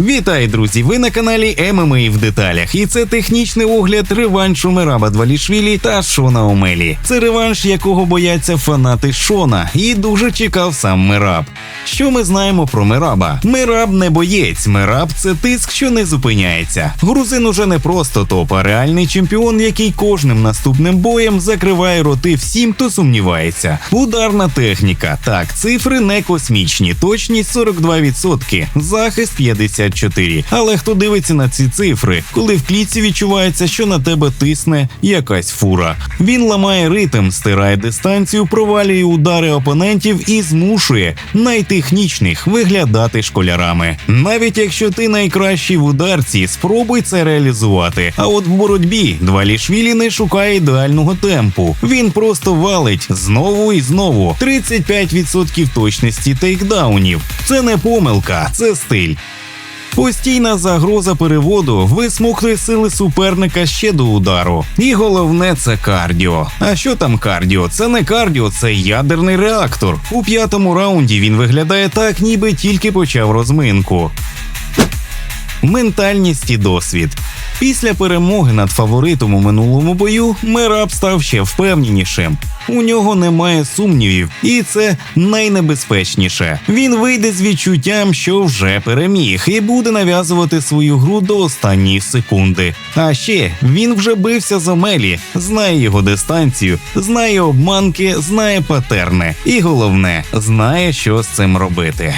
Вітаю, друзі! Ви на каналі ММА в деталях, і це технічний огляд реваншу Мераба Двалішвілі та Шона Омелі. Це реванш, якого бояться фанати Шона, і дуже чекав сам Мераб. Що ми знаємо про Мераба? Мераб не боєць, Мераб це тиск, що не зупиняється. Грузин уже не просто топ, а реальний чемпіон, який кожним наступним боєм закриває роти всім, хто сумнівається. Ударна техніка. Так, цифри не космічні, точність 42%, захист 54. Але хто дивиться на ці цифри, коли в клітці відчувається, що на тебе тисне якась фура. Він ламає ритм, стирає дистанцію, провалює удари опонентів і змушує найтехнічних виглядати школярами. Навіть якщо ти найкращий в ударці, спробуй це реалізувати. А от в боротьбі Двалішвілі не шукає ідеального темпу. Він просто валить знову і знову. 35% точності тейкдаунів. Це не помилка, це стиль. Постійна загроза переводу висмоктує сили суперника ще до удару. І головне це кардіо. А що там кардіо? Це не кардіо, це ядерний реактор. У п'ятому раунді він виглядає так, ніби тільки почав розминку. Ментальність і досвід. Після перемоги над фаворитом у минулому бою Мераб став ще впевненішим. У нього немає сумнівів, і це найнебезпечніше. Він вийде з відчуттям, що вже переміг, і буде нав'язувати свою гру до останньої секунди. А ще він вже бився з Омелі, знає його дистанцію, знає обманки, знає патерни, і головне, знає, що з цим робити.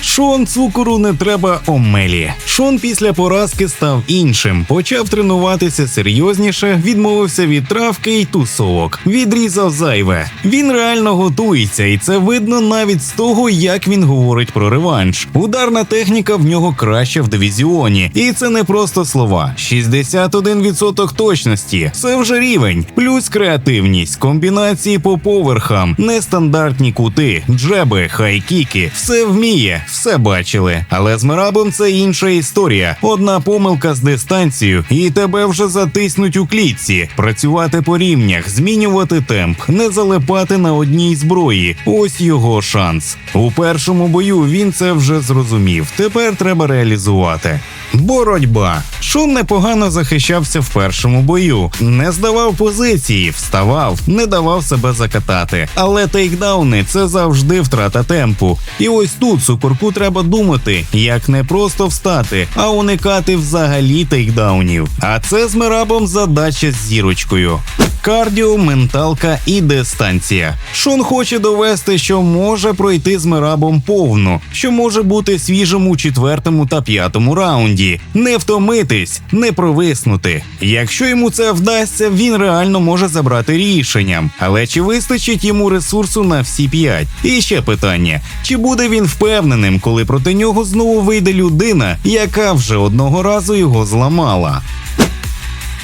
Шон цукору не треба омелі. Шон після поразки став іншим, почав тренуватися серйозніше, відмовився від травки й тусовок, відрізав зайве. Він реально готується, і це видно навіть з того, як він говорить про реванш. Ударна техніка в нього краща в дивізіоні, і це не просто слова. 61% точності. Це вже рівень, плюс креативність, комбінації по поверхам, нестандартні кути, джеби, хайкіки. Все вміє все бачили. Але з Мерабом це інша історія. Одна помилка з дистанцією, і тебе вже затиснуть у клітці. Працювати по рівнях, змінювати темп, не залипати на одній зброї. Ось його шанс. У першому бою він це вже зрозумів. Тепер треба реалізувати. Боротьба. Шон непогано захищався в першому бою, не здавав позиції, вставав, не давав себе закатати. Але тейкдауни це завжди втрата темпу. І ось тут суперку треба думати, як не просто встати, а уникати взагалі тейкдаунів. А це з Мерабом задача з зірочкою. Кардіо, менталка і дистанція. Шон хоче довести, що може пройти з Мерабом повну, що може бути свіжим у четвертому та п'ятому раунді, не втомитись, не провиснути. Якщо йому це вдасться, він реально може забрати рішенням. Але чи вистачить йому ресурсу на всі п'ять? І ще питання: чи буде він впевненим, коли проти нього знову вийде людина, яка вже одного разу його зламала?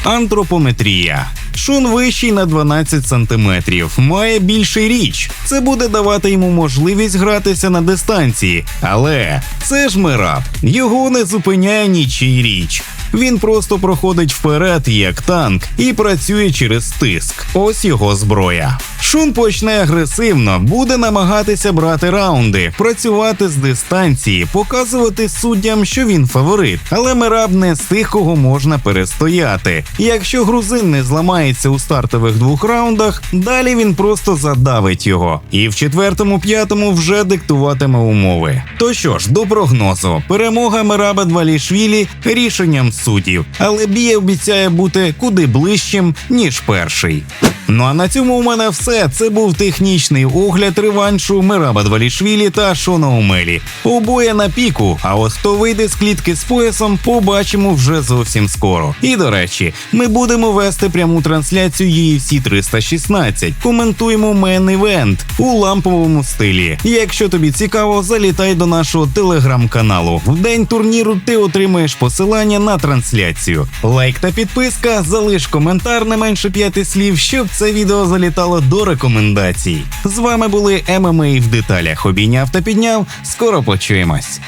Антропометрія. Шун вищий на 12 сантиметрів, має більший річ. Це буде давати йому можливість гратися на дистанції. Але це ж Мераб. Його не зупиняє нічий річ. Він просто проходить вперед як танк і працює через тиск. Ось його зброя. Шун почне агресивно, буде намагатися брати раунди, працювати з дистанції, показувати суддям, що він фаворит. Але Мераб не з тих, кого можна перестояти. Якщо грузин не зламається у стартових двох раундах, далі він просто задавить його. І в четвертому, п'ятому вже диктуватиме умови. То що ж, до прогнозу, перемога Мераба Двалішвілі рішенням суддів, але бій обіцяє бути куди ближчим ніж перший. Ну а на цьому у мене все. Це був технічний огляд реваншу Мераба Двалішвілі та Шона Омелі. Обоє на піку. А от хто вийде з клітки з поясом, побачимо вже зовсім скоро. І до речі, ми будемо вести пряму трансляцію UFC 316. Коментуємо мен івент у ламповому стилі. Якщо тобі цікаво, залітай до нашого телеграм-каналу. В день турніру ти отримаєш посилання на трансляцію. Лайк та підписка, залиш коментар не менше п'яти слів, щоб це відео залітало до рекомендацій. З вами були ММА в деталях. Обійняв та підняв. Скоро почуємось.